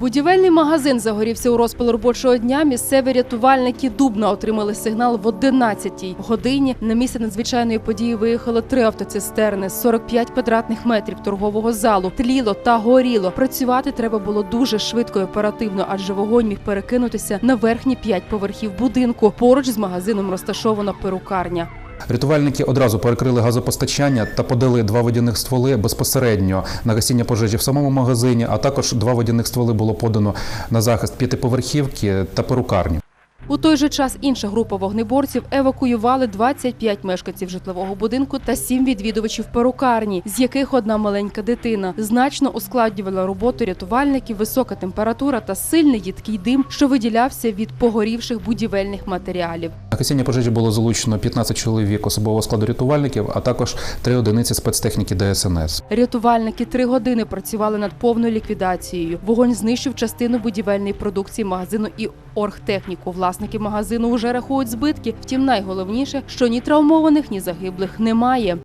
Будівельний магазин загорівся у розпал робочого дня. Місцеві рятувальники Дубна отримали сигнал в 11-й годині. На місце надзвичайної події виїхало три автоцистерни, 45 квадратних метрів торгового залу, тліло та горіло. Працювати треба було дуже швидко і оперативно, адже вогонь міг перекинутися на верхні п'ять поверхів будинку. Поруч з магазином розташована перукарня. Рятувальники одразу перекрили газопостачання та подали два водяних стволи безпосередньо на гасіння пожежі в самому магазині, а також два водяних стволи було подано на захист п'ятиповерхівки та перукарні. У той же час інша група вогнеборців евакуювали 25 мешканців житлового будинку та 7 відвідувачів перукарні, з яких одна маленька дитина. Значно ускладнювала роботу рятувальників висока температура та сильний їдкий дим, що виділявся від погорівших будівельних матеріалів. На гасіння пожежі було залучено 15 чоловік особового складу рятувальників, а також три одиниці спецтехніки ДСНС. Рятувальники три години працювали над повною ліквідацією. Вогонь знищив частину будівельної продукції магазину і оргтехніку. Власники магазину вже рахують збитки. Втім, найголовніше, що ні травмованих, ні загиблих немає.